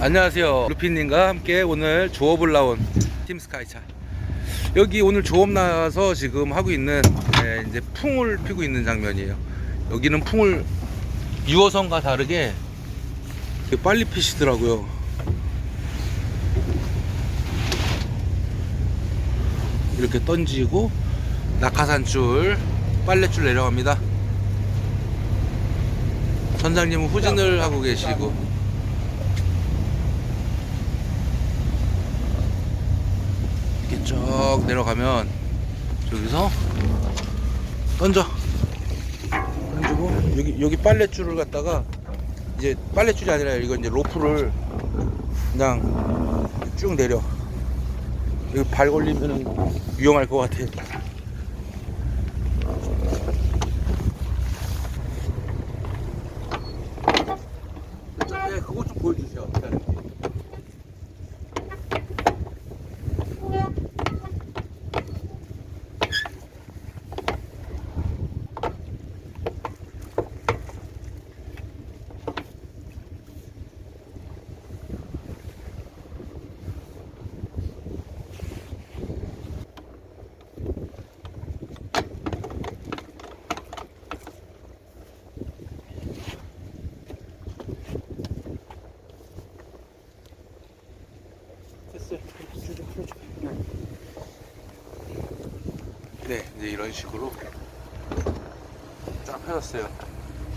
안녕하세요. 루피님과 함께 오늘 조업을 나온 팀 스카이차. 여기 오늘 조업 나와서 지금 하고 있는 네, 이제 풍을 피고 있는 장면이에요. 여기는 풍을 6호선과 다르게 빨리 피시더라고요. 이렇게 던지고 낙하산 줄, 빨래줄 내려갑니다. 선장님은 후진을 하고 계시고 이렇게 쭉 내려가면 저기서 던져. 던지고 여기 여기 빨래줄을 갖다가 이제 빨래줄이 아니라 이거 이제 로프를 그냥 쭉 내려. 여기 발 걸리면 위험할 것 같아 네, 그거 좀 보여주세요. 네, 이제 이런 식으로 쫙 펴졌어요.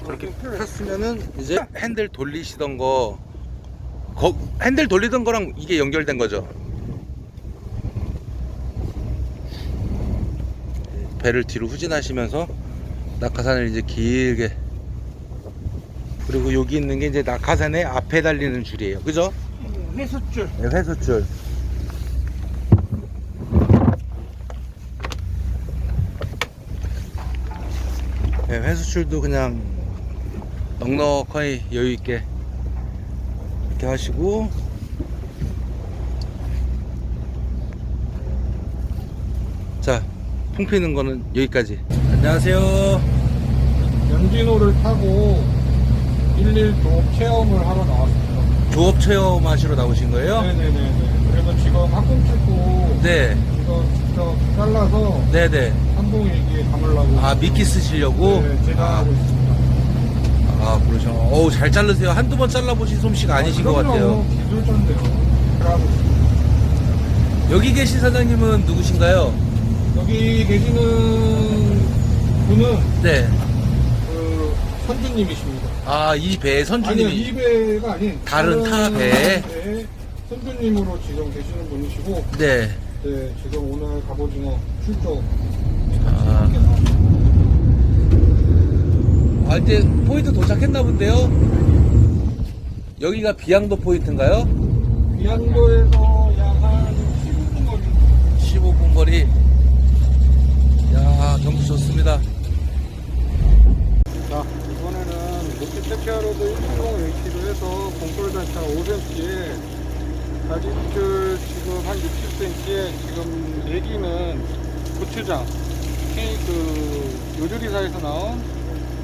그렇게 폈으면은 이제 핸들 돌리시던 거, 거 핸들 돌리던 거랑 이게 연결된 거죠. 배를 뒤로 후진하시면서 낙하산을 이제 길게 그리고 여기 있는 게 이제 낙하산의 앞에 달리는 줄이에요. 그죠? 회수줄 네, 회수줄. 네, 회수줄도 그냥 넉넉하게 여유 있게 이렇게 하시고 자, 풍 피는 거는 여기까지. 안녕하세요. 연진호를 타고 11 도업 체험을 하러 나왔습니다. 조업 체험하시러 나오신 거예요? 네네네. 그래서 지금 학공 찍고 네, 이거 직접 잘라서 네, 네. 한동에게 담으려고. 아, 미끼 쓰시려고? 네, 제가 아, 하고 있습니다. 아, 그러죠. 어우, 잘 자르세요. 한두 번 잘라보신 솜씨가 아니신 것. 같아요. 그래가고 있습니다. 여기 계신 사장님은 누구신가요? 여기 계시는 분은 네. 그 선주님이십니다. 아, 이 배의 아니요, 선주님이. 이 배가 아닌 다른 타 배. 배의 선주님으로 지금 계시는 분이시고 네. 네, 지금 오늘 갑오징어 출조 아. 아, 이제 포인트 도착했나 본데요? 여기가 비양도 포인트인가요? 비안도에서 약 한 15분 거리 15분 거리. 야, 경치 좋습니다. 자, 이번에는 노키테피아로드 130H로 해서 공돌단차 5cm에 가지줄 지금 한 60cm에 지금 내기는 고추장 K 그 요조리사에서 나온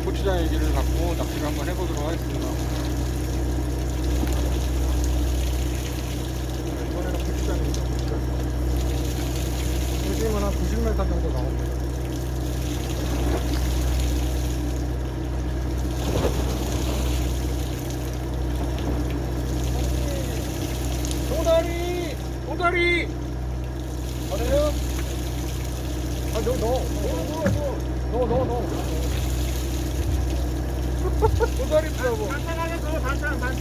고추장 얘기를 갖고 낚시를 한번 해보도록 하겠습니다. 네, 이번에는 고추장입니다. 고추장. 중심은 한 90m 정도 나옵니다. 도다리! 도다리! 어디요? 아, 너, 너, 너, 너, 너, 너, 너. 도다리 프라고. 반찬 안에 서 반찬, 반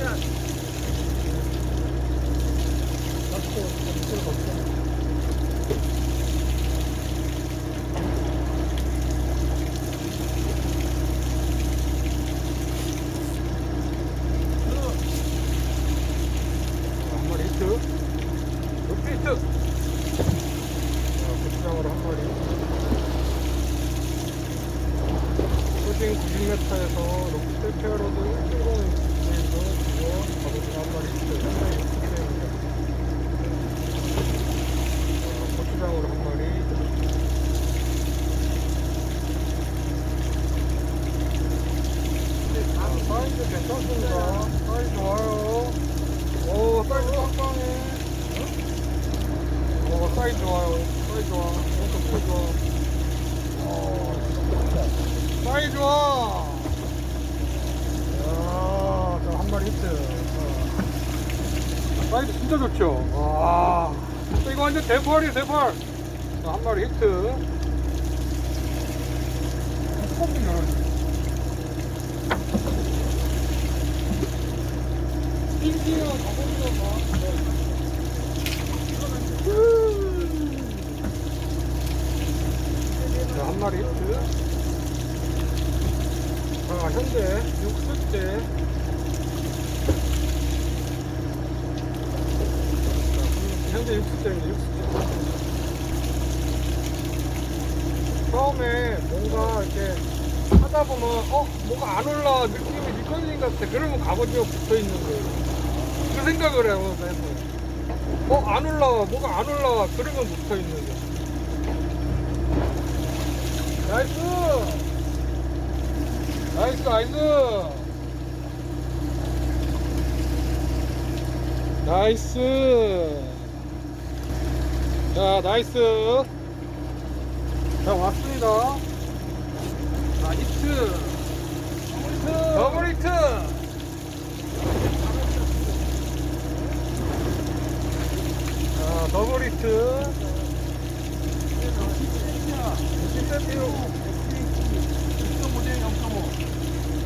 싸이 좋아요. 오, 쌀이 빵빵해. 응? 오, 쌀이 좋아요. 쌀이 좋아. 이것도 쌀이 좋아. 어, 쌀이 좋아. 야, 저한 마리 히트. 사이즈 진짜 좋죠? 와. 이거 완전 대팔이에요, 대팔. 한 마리 히트. 한 번도 열어주 자, 한 마리 히트. 자, 현재 6수째. 자, 현재 6수째입니다, 6수째. 처음에 뭔가 이렇게 하다 보면, 어, 뭐가 안 올라, 느낌이 미끌린 것 같아. 그러면 갑오징어 붙어 있는 거예요. 그 생각을 해요, 그래서. 어, 안 올라와, 뭐가 안 올라와. 그러면 붙어 있는 거예요. 나이스! 나이스, 나이스! 나이스! 자, 나이스! 자, 왔습니다. 자, 히트! 더블 히트! 자, 더블 히트! 10cm.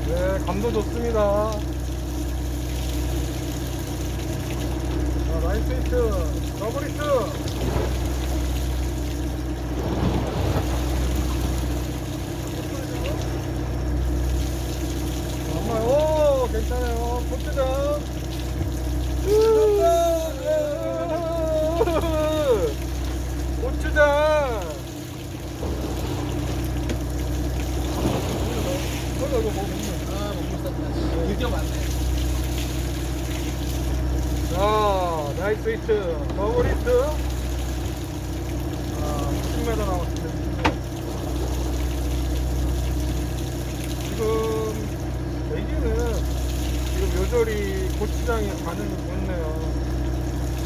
네, 감도 좋습니다. 자, 나이스 히트, 더블 히트. 정말, 오, 괜찮아요. 포트장. 이거 이거 뭐 먹는 드디어 맞네. 자, 나이스 히트. 아, 60m 남았습니다. 60m. 지금, 여기는, 지금 요절이 고추장이 반응이 좋네요.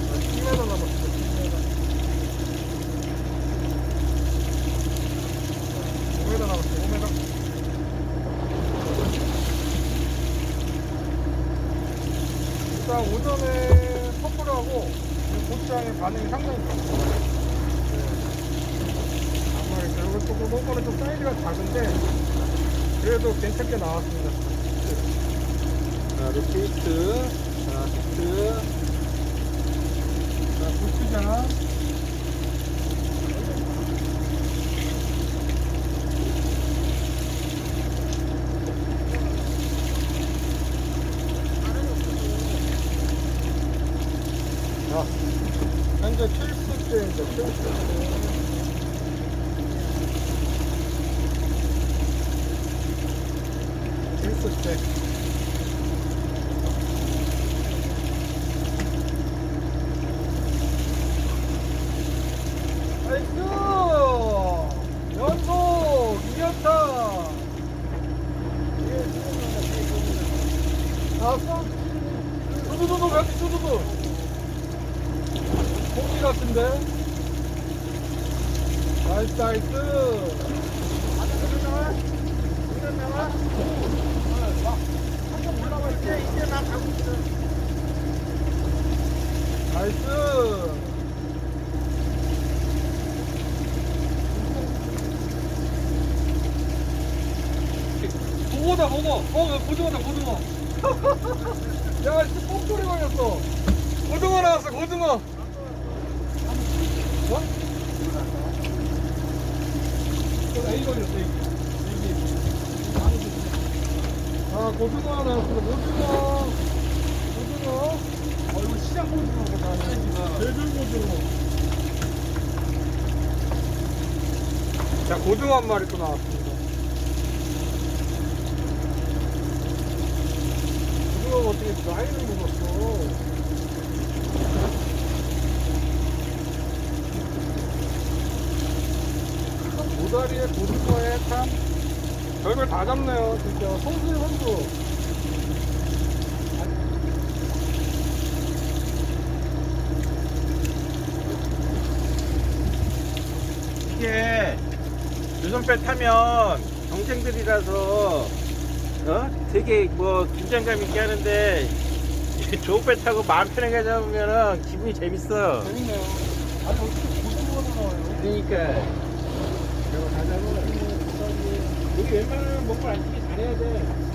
아, 10m 남았습니다, 10m. 5m 남았어요, 5m. 일단 오전에 커플하고 고추장의 반응이 상당히 좋았어요. 네. 아마 이거 조금 이거는 좀 사이즈가 작은데 그래도 괜찮게 나왔습니다. 자, 히트, 자, 고추장. 자, 현재 7수째입니다. 7수째. 일수째 나이스! 연속 2연타! 나왔어? 두두두두 같이 두두두! 공기 같은데? 나이스 나이스 나이스 보고다 보고 어 고등어다 고등어. 야 진짜 뽕돌이 걸렸어. 고등어 나왔어 고등어. 어? 에이 걸렸어 에이 아 고등어 나왔습니다 고등어. 고등어. 어 이거 시장 고등어보다 대들 고등어. 자 고등어 한 마리 또 고등어 예, 사이에 고등어에 참 별걸 다 잡네요 진짜. 선수의 선수. 이게 유선배 타면 경쟁들이라서 어? 되게 뭐 긴장감 있게 하는데 좋은 배 타고 마음 편하게 잡으면 기분이 재밌어요. 재밌네요. 아니 어떻게 고등어가 나와요? 그러니까. 우리 웬만하면 먹고 앉기 잘해야 돼.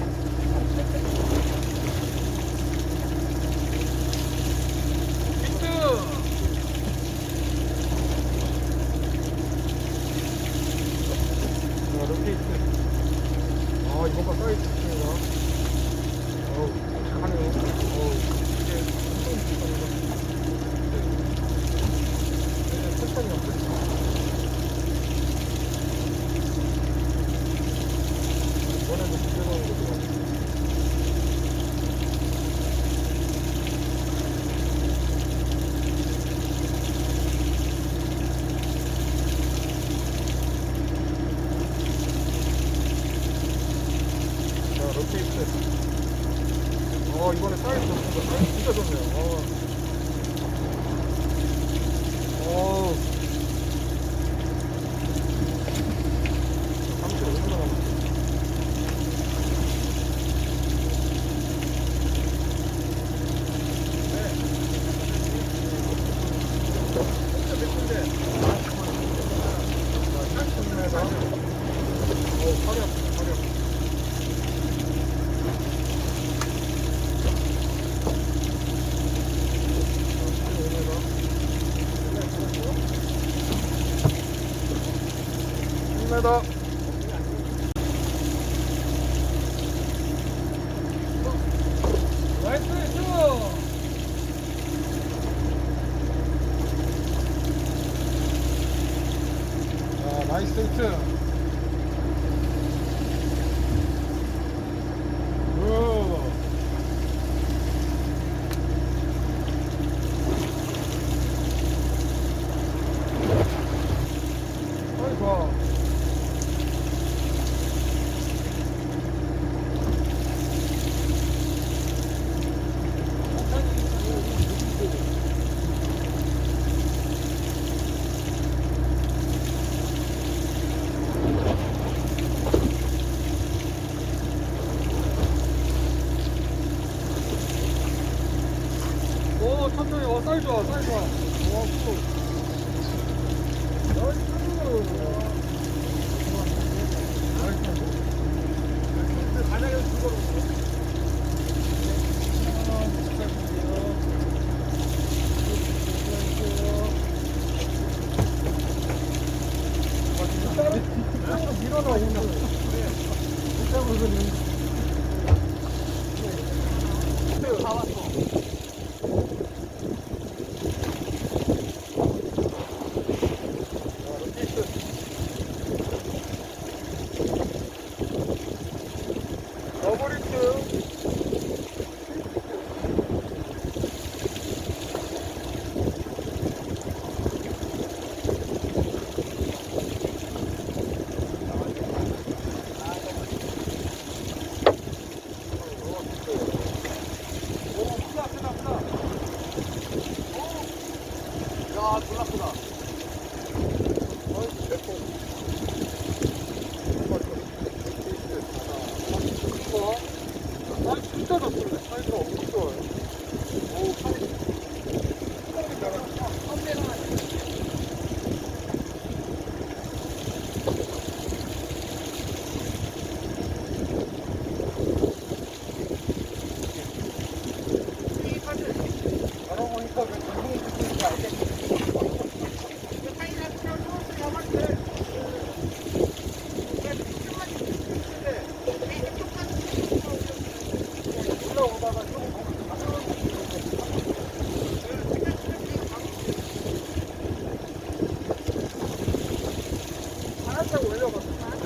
아 졸라 크다. 어이 대포 这五下我肉吧。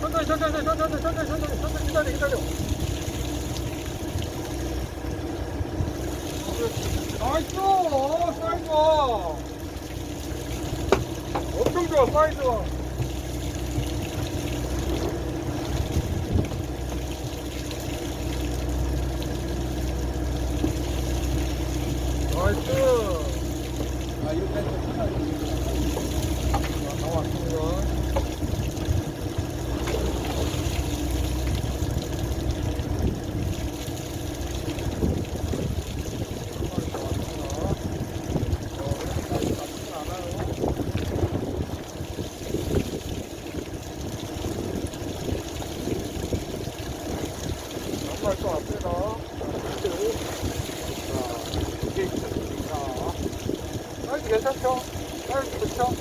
천천히 천천히 천천히 천천히 천천히 천천히 기다려 기다려 나이스 사이즈 엄청 좋아 사이즈 块做了不走啊，一啊，哪几跳？哪几个跳？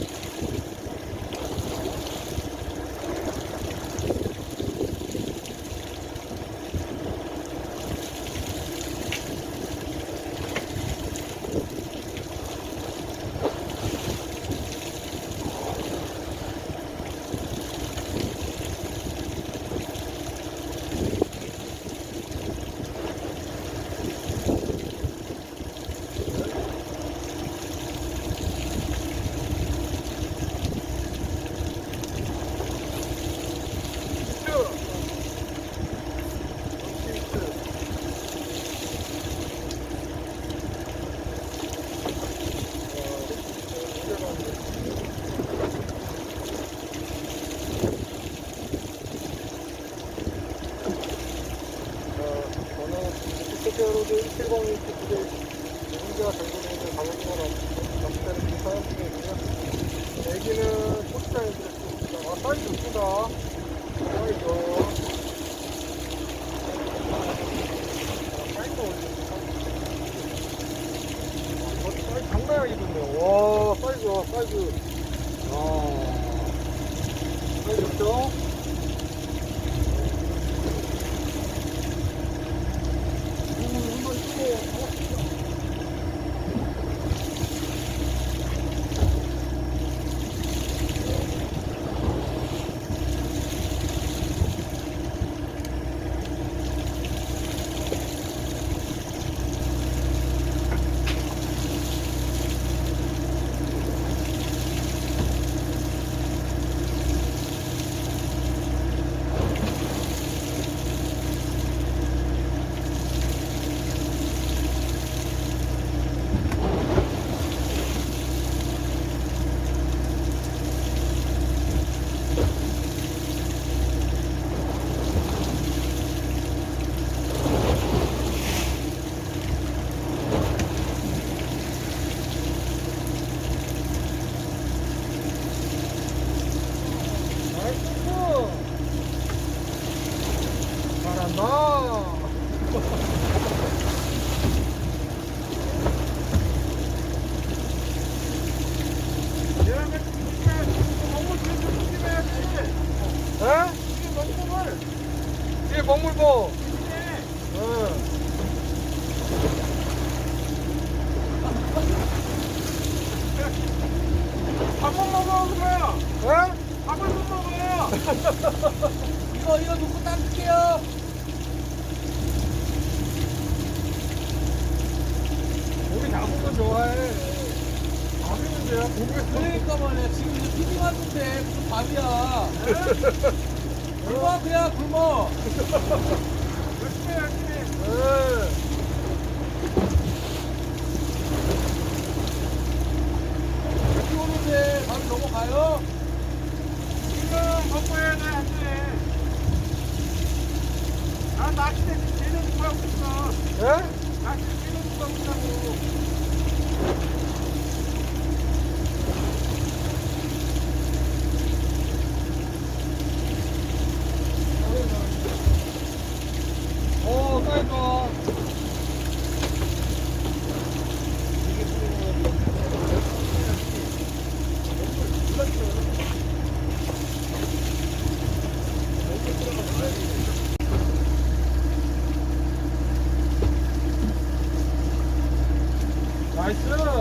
나. 굶어 그냥 굶어. 열심히 열심히. 응. 여기 오는데 바로 넘어가요? 지금 먹고 해야 돼, 안 돼. 아, 낚시대 쟤는 누가 웃어. 예? 낚시 쟤는 누가 웃다고. 나이스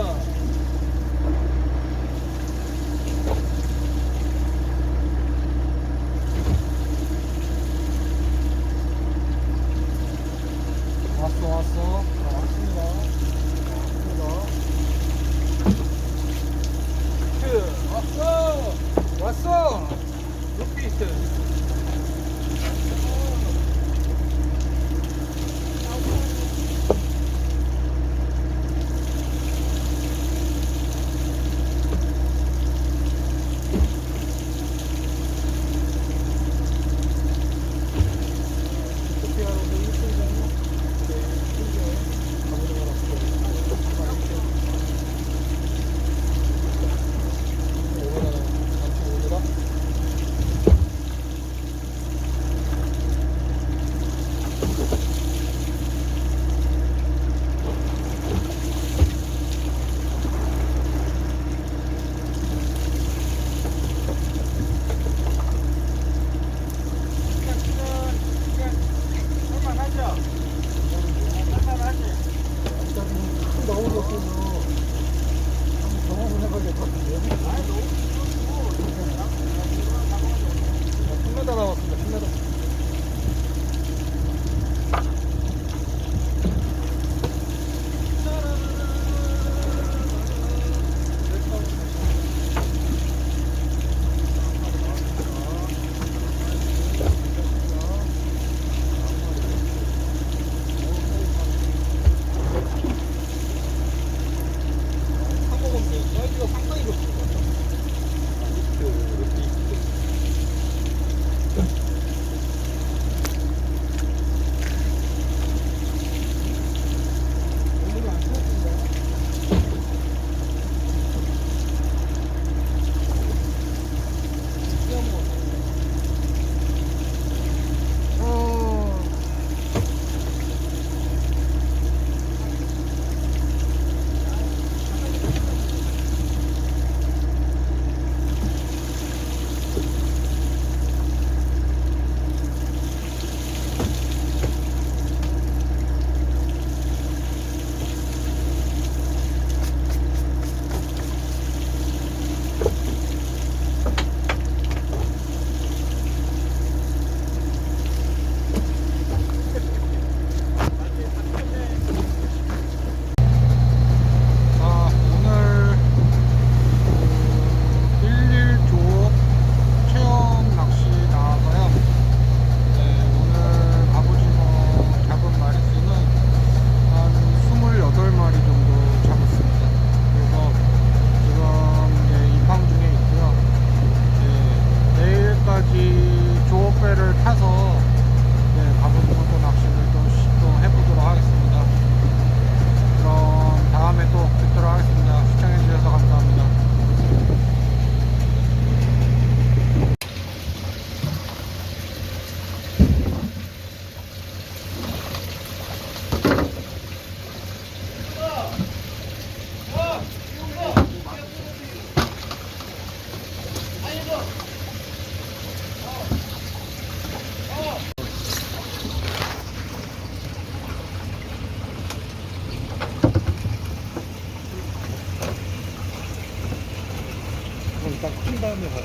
다음에 봐.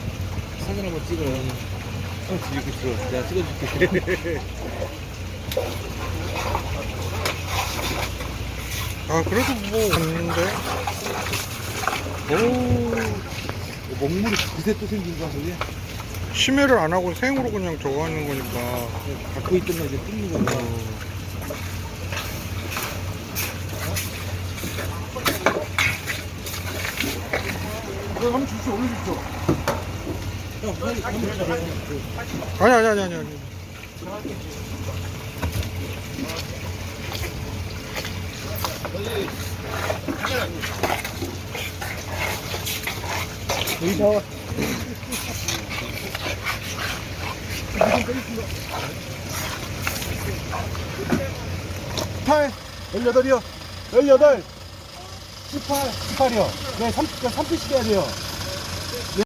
사진 한번 찍어요. 어, 이렇게 그 들어. 내가 찍어줄게. 아, 그래도 뭐, 갔는데. 오, 먹물이 그새 또 생긴 거야, 저게? 심해를 안 하고 생으로 그냥 저거 하는 거니까. 네, 갖고 있던 거 이제 뜯는 거야. 어. 그거 한번 주십시오. 올려주십시오. 형, 빨리, 빨리, 빨리, 빨리. 아니, 아니, 아니, 아니. 아니. 의사. 팔, 열여덟이요. 열여덟. 십팔, 십팔이요. 네, 삼, 삼 피씩 해야 돼요.